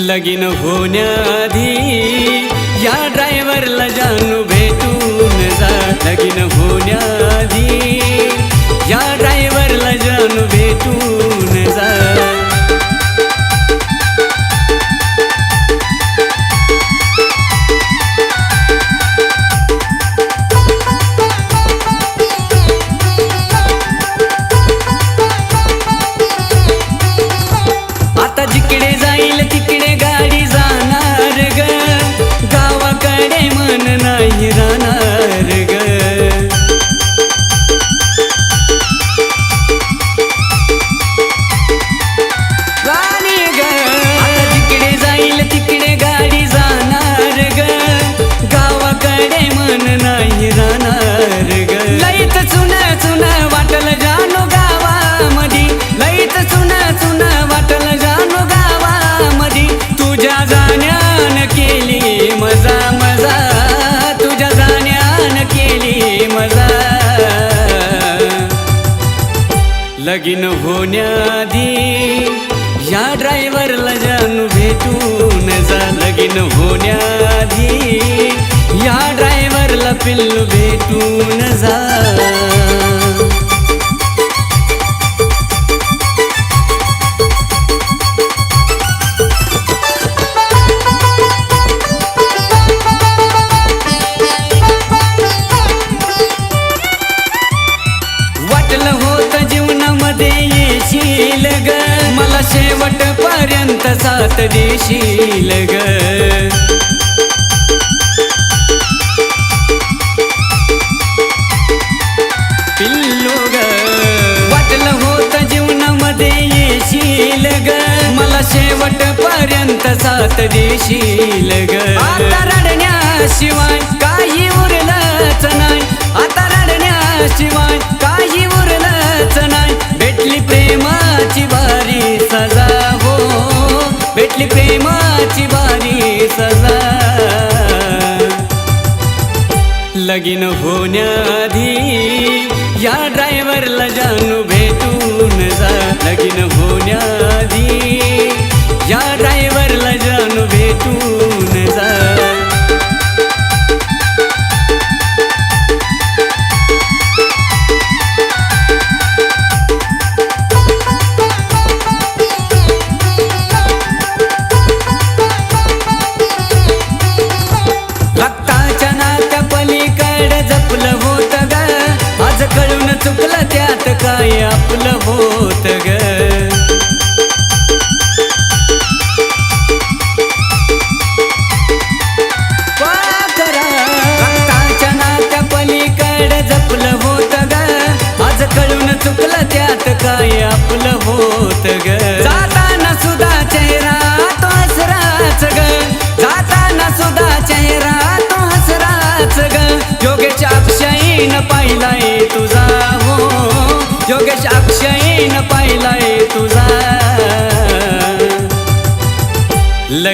लगीन होण्याआधी या ड्रायव्हरला जानू भेटून जा. लगीन होण्याआधी तुझ्या जाण्यान केली मजा मजा. तुझ्या जाण्यान केली मजा. लगीन होण्याआधी या ड्रायव्हरला जानू भेटून जा. लगीन होण्याआधी या ड्रायव्हरला पिल्लू भेटून जा. शेवट पर्यंत साथ देशील ग. पिल्लू ग. वाटलं होत जीवनामध्ये येशील ग. मला शेवट पर्यंत साथ देशील ग. आता रडण्याशिवाय काही उरलंच नाही. आता रडण्याशिवाय लगीन होण्याआधी या ड्रायव्हरला जानू भेटून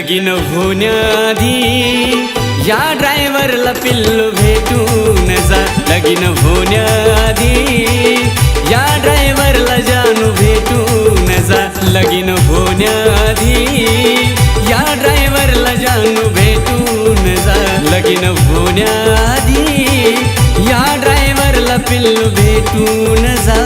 लगीन होण्याआधी या ड्रायव्हरला पिल्लू भेटून जा. लगीन होण्याआधी या ड्रायव्हरला जानू भेटून जा. लगीन होण्याआधी या ड्रायव्हरला जानू भेटून जा. लगीन होण्याआधी या ड्रायव्हरला पिल्लू भेटून जा.